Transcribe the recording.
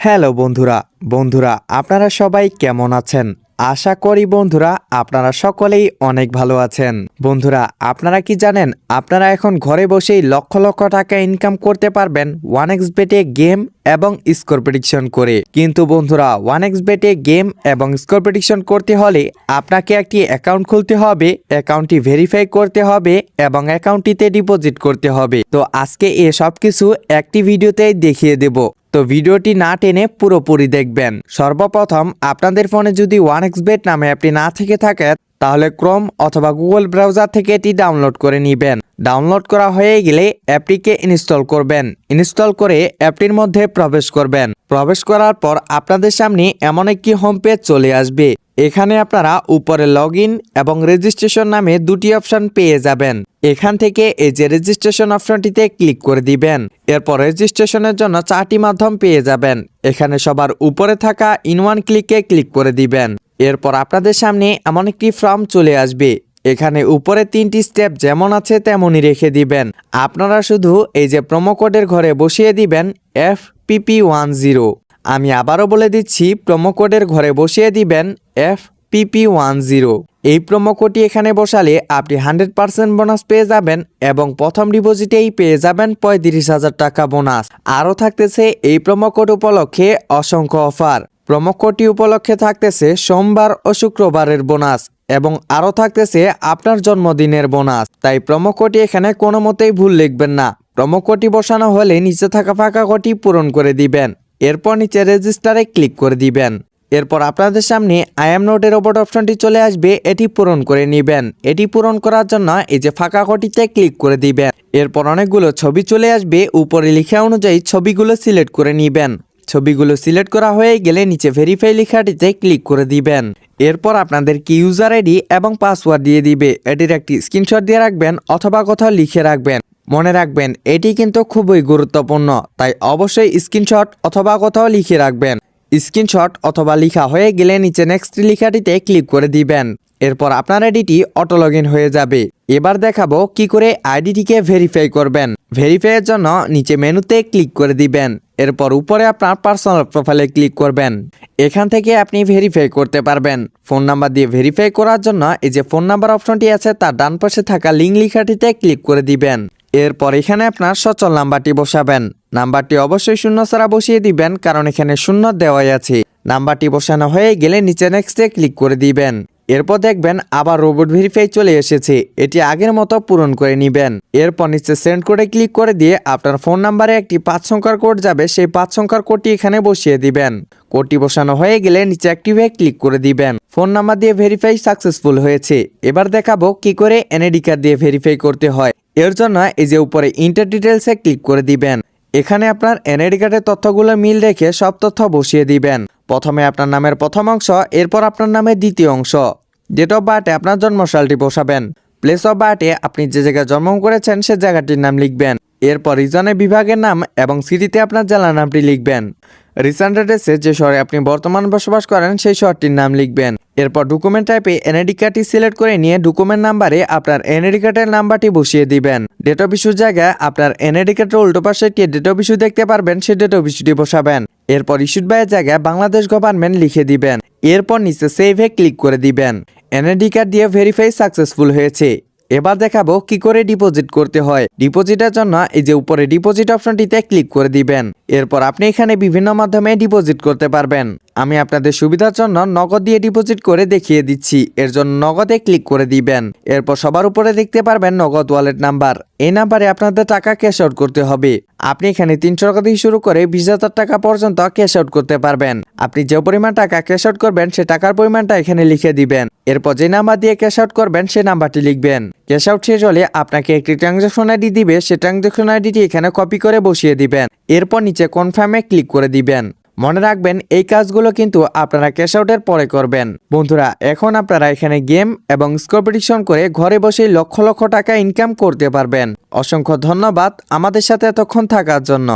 Hello বন্ধুরা বন্ধুরা, আপনারা সবাই কেমন আছেন? আশা করি বন্ধুরা, আপনারা সকলেই অনেক ভালো আছেন। বন্ধুরা, আপনারা কি জানেন, আপনারা এখন ঘরে বসেই লক্ষ লক্ষ টাকা ইনকাম করতে পারবেন ওয়ান এক্স বেটে গেম এবং স্কোর প্রেডিকশন করে। কিন্তু বন্ধুরা ওয়ান এক্স বেটে গেম এবং স্কোর প্রেডিকশন করতে হলে আপনাকে একটি অ্যাকাউন্ট খুলতে হবে অ্যাকাউন্টটি ভেরিফাই করতে হবে এবং অ্যাকাউন্টটিতে ডিপোজিট করতে হবে। তো আজকে এ সব কিছু একটি ভিডিওতেই দেখিয়ে দেব। তো ভিডিওটি না টেনে পুরোপুরি দেখবেন। সর্বপ্রথম আপনাদের ফোনে যদি ওয়ান এক্স বেট নামে অ্যাপটি না থেকে থাকে, তাহলে ক্রোম অথবা গুগল ব্রাউজার থেকে এটি ডাউনলোড করে নেবেন। ডাউনলোড করা হয়ে গেলে অ্যাপটিকে ইনস্টল করবেন। ইনস্টল করে অ্যাপটির মধ্যে প্রবেশ করবেন। প্রবেশ করার পর আপনাদের সামনে এমন একটি হোম পেজ চলে আসবে। এখানে আপনারা উপরে লগ এবং রেজিস্ট্রেশন নামে দুটি অপশন পেয়ে যাবেন। এখান থেকে এই যে রেজিস্ট্রেশন অপশনটিতে ক্লিক করে দিবেন। এরপর রেজিস্ট্রেশনের জন্য চারটি মাধ্যম পেয়ে যাবেন। এখানে সবার উপরে থাকা ইন ওয়ান ক্লিকে ক্লিক করে দিবেন। এরপর আপনাদের সামনে এমন একটি ফর্ম চলে আসবে। এখানে উপরে তিনটি স্টেপ যেমন আছে তেমনই রেখে দিবেন। আপনারা শুধু এই যে প্রোমো কোডের ঘরে বসিয়ে দিবেন এফ পিপি ওয়ান জিরো আমি আবারও বলে দিচ্ছি প্রোমো কোডের ঘরে বসিয়ে দিবেন এফ পিপি ওয়ান জিরো এই প্রোমো কোডটি এখানে বসালে আপনি হান্ড্রেড পার্সেন্ট বোনাস পেয়ে যাবেন এবং প্রথম ডিপোজিটেই পেয়ে যাবেন পঁয়ত্রিশ হাজার টাকা বোনাস আরও থাকতেছে এই প্রোমো কোড উপলক্ষে অসংখ্য অফার প্রোমো কোডটি উপলক্ষে থাকতেছে সোমবার ও শুক্রবারের বোনাস এবং আরও থাকতেছে আপনার জন্মদিনের বোনাস। তাই প্রোমো কোডটি এখানে কোনো মতেই ভুল লিখবেন না। প্রোমো কোডটি বসানো হলে নিচে থাকা ফাঁকা কোডটি পূরণ করে দিবেন। এরপর নিচে রেজিস্টারে ক্লিক করে দিবেন। এরপর আপনাদের সামনে আই এম নোটের ওপর অপশনটি চলে আসবে, এটি পূরণ করে নেবেন। এটি পূরণ করার জন্য এই যে ফাঁকা কোটিতে ক্লিক করে দিবেন। এরপর অনেকগুলো ছবি চলে আসবে, উপরে লেখা অনুযায়ী ছবিগুলো সিলেক্ট করে নেবেন। ছবিগুলো সিলেক্ট করা হয়ে গেলে নিচে ভেরিফাই লেখাটিতে ক্লিক করে দিবেন। এরপর আপনাদের কি ইউজার আইডি এবং পাসওয়ার্ড দিয়ে দিবে। এটির একটি স্ক্রিনশট দিয়ে রাখবেন অথবা কোথাও লিখে রাখবেন। মনে রাখবেন, এটি কিন্তু খুবই গুরুত্বপূর্ণ, তাই অবশ্যই স্ক্রিনশট অথবা কোথাও লিখে রাখবেন। স্ক্রিনশট অথবা লিখা হয়ে গেলে নিচে নেক্সট লিখাটিতে ক্লিক করে দিবেন। এরপর আপনার আইডিটি অটো লগ হয়ে যাবে। এবার দেখাবো কি করে আইডিটিকে ভেরিফাই করবেন। ভেরিফাইয়ের জন্য নিচে মেনুতে ক্লিক করে দিবেন। এরপর উপরে আপনার পার্সোনাল প্রোফাইলে ক্লিক করবেন। এখান থেকে আপনি ভেরিফাই করতে পারবেন। ফোন নাম্বার দিয়ে ভেরিফাই করার জন্য এই যে ফোন নাম্বার অপশনটি আছে, তার ডান পাশে থাকা লিঙ্ক লিখাটিতে ক্লিক করে দিবেন। এরপর এখানে আপনার সচল নাম্বারটি বসাবেন। নাম্বারটি অবশ্যই শূন্য ছাড়া বসিয়ে দিবেন, কারণ এখানে শূন্য দেওয়াই আছে। নাম্বারটি বসানো হয়ে গেলে নিচে নেক্সটে ক্লিক করে দিবেন। এরপর দেখবেন আবার রোবট ভেরিফাই চলে এসেছে। এটি আগের মতো পূরণ করে নেবেন। এরপর নিচে সেন্ড করে ক্লিক করে দিয়ে আপনার ফোন নাম্বারে একটি পাঁচ সংখ্যার কোড যাবে, সেই পাঁচ সংখ্যার কোডটি এখানে বসিয়ে দিবেন। কোডটি বসানো হয়ে গেলে নিচে অ্যাক্টিভে ক্লিক করে দিবেন। ফোন নাম্বার দিয়ে ভেরিফাই সাকসেসফুল হয়েছে। এবার দেখাবো কি করে এনআইডি কার্ড দিয়ে ভেরিফাই করতে হয়। এর জন্য এই যে উপরে ইন্টার ডিটেলসে ক্লিক করে দিবেন। এখানে আপনার এনআইডি কার্ডের তথ্যগুলো মিল রেখে সব তথ্য বসিয়ে দিবেন। প্রথমে আপনার নামের প্রথম অংশ, এরপর আপনার নামের দ্বিতীয় অংশ। ডেট অফ বার্থে আপনার জন্মশালটি বসাবেন। প্লেস অফ বার্থে আপনি যে জায়গায় জন্ম করেছেন, সে জায়গাটির নাম লিখবেন। এরপর রিজনে বিভাগের নাম এবং সিটিতে আপনার জেলার নামটি লিখবেন। রিসেন্ট অ্যাড্রেসে যে শহরে আপনি বর্তমান বসবাস করেন, সেই শহরটির নাম লিখবেন। এরপর ডকুমেন্ট টাইপে এনআইডি কার্ডটি সিলেক্ট করে নিয়ে ডকুমেন্ট নাম্বারে আপনার এনআইডি কার্ডের নাম্বারটি বসিয়ে দিবেন। ডেট অফ ইস্যুর জায়গায় আপনার এনআইডি কার্ডের উল্টো পাশে একটি ডেট অফ ইস্যু দেখতে পারবেন, সেই ডেট অফ ইস্যুটি বসাবেন। এরপর ইস্যুড বাইয়ের জায়গায় বাংলাদেশ গভর্নমেন্ট লিখে দিবেন। এরপর নিচে সেভে ক্লিক করে দিবেন। এনআইডি কার্ড দিয়ে ভেরিফাই সাকসেসফুল হয়েছে। এবার দেখাবো কি করে ডিপোজিট করতে হয়। ডিপোজিটের জন্য এই যে উপরে ডিপোজিট অপশনটিতে ক্লিক করে দিবেন। এরপর আপনি এখানে বিভিন্ন মাধ্যমে ডিপোজিট করতে পারবেন। আমি আপনাদের সুবিধার জন্য নগদ দিয়ে ডিপোজিট করে দেখিয়ে দিচ্ছি। এর জন্য নগদে ক্লিক করে দিবেন। এরপর সবার উপরে দেখতে পারবেন নগদ ওয়ালেট নাম্বার এই নাম্বারে আপনাদের টাকা ক্যাশ আউট করতে হবে। আপনি এখানে তিনশো টাকা থেকে শুরু করে বিশ হাজার টাকা পর্যন্ত ক্যাশ আউট করতে পারবেন। আপনি যে পরিমাণ টাকা ক্যাশ আউট করবেন সে টাকার পরিমাণটা এখানে লিখে দিবেন। এরপর যে নাম্বার দিয়ে ক্যাশ আউট করবেন সেই নাম্বারটি লিখবেন। ক্যাশ আউট শেষ হলে আপনাকে একটি ট্রানজাকশন আইডি দিবে। সেই ট্রানজাকশন আইডিটি এখানে কপি করে বসিয়ে দিবেন। এরপর নিচে কনফার্মে ক্লিক করে দিবেন। মনে রাখবেন, এই কাজগুলো কিন্তু আপনারা ক্যাশ আউটের পরে করবেন। বন্ধুরা, এখন আপনারা এখানে গেম এবং স্কোর করে ঘরে বসেই লক্ষ লক্ষ টাকা ইনকাম করতে পারবেন। অসংখ্য ধন্যবাদ আমাদের সাথে এতক্ষণ থাকার জন্য।